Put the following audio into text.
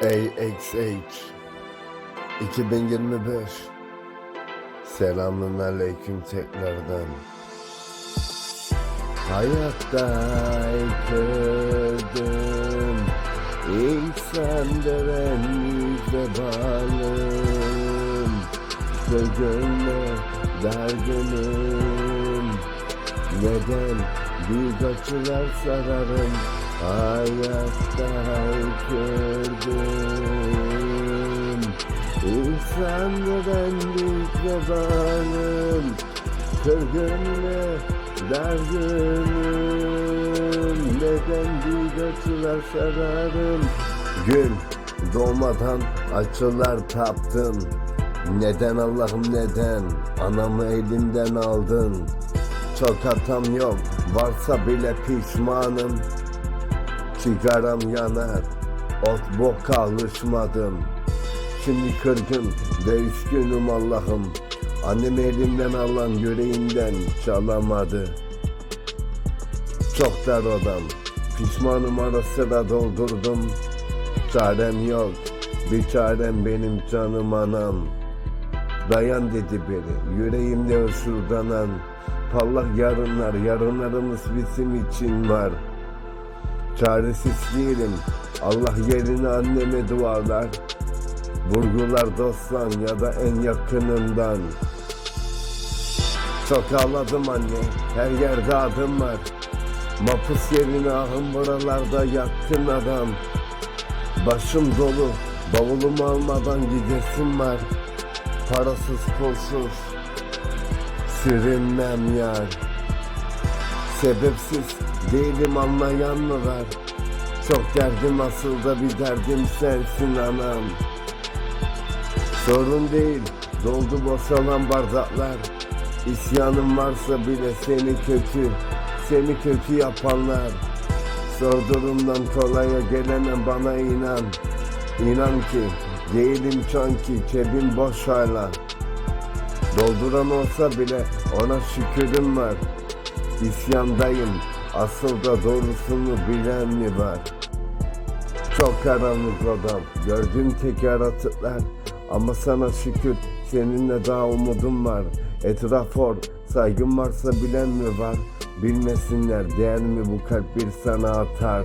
AXH 2025 Selamun aleyküm tekrardan. Hayatta kırdım İnsan döven yüzde bağlım Sözünle dargınım Neden büyük açılar sararım Hayatta kırdım İnsanların büyük vebalım Kırgınlı dargınım Neden büyük açılar sararım? Gün doğmadan açılar taptım Neden Allah'ım neden? Anamı elimden aldın Çok hatam yok. Varsa bile pişmanım. Sigaram yanar Ot boka alışmadım. Şimdi kırgın ve üzgünüm Allah'ım. Annem elimden alan yüreğimden çalamadı. Çok dar odam. Pişmanım ara sıra doldurdum. Çarem yok. Bir çarem benim canım anam. Dayan dedi biri Yüreğimde ısırdanan Parlak yarınlar Yarınlarımız bizim için var. Çaresiz değilim. Allah yerine anneme dualar Vurgular dosttan ya da en yakınından. Çok ağladım anne. Her yerde adım var. Mapus yerine ahım buralarda yaktın adam. Başım dolu. Bavulumu almadan gidesim var. Parasız pulsuz Sürünmem yar. Sebepsiz değilim anlayan mı var? Çok derdim asıl da bir derdim sensin anam. Sorun değil doldu boşalan bardaklar. İsyanım varsa bile seni kötü Seni kötü yapanlar. Zor durumdan kolaya gelemem bana inan. İnan ki değilim çanki cebim boş hala Dolduran olsa bile ona şükürüm var. İsyandayım. Asıl da doğrusunu bilen mi var? Çok karanlık odam gördüğüm tek yaratıklar. Ama sana şükür seninle daha umudum var. Etraf hor saygım varsa bilen mi var? Bilmesinler değer mi bu kalp bir sana atar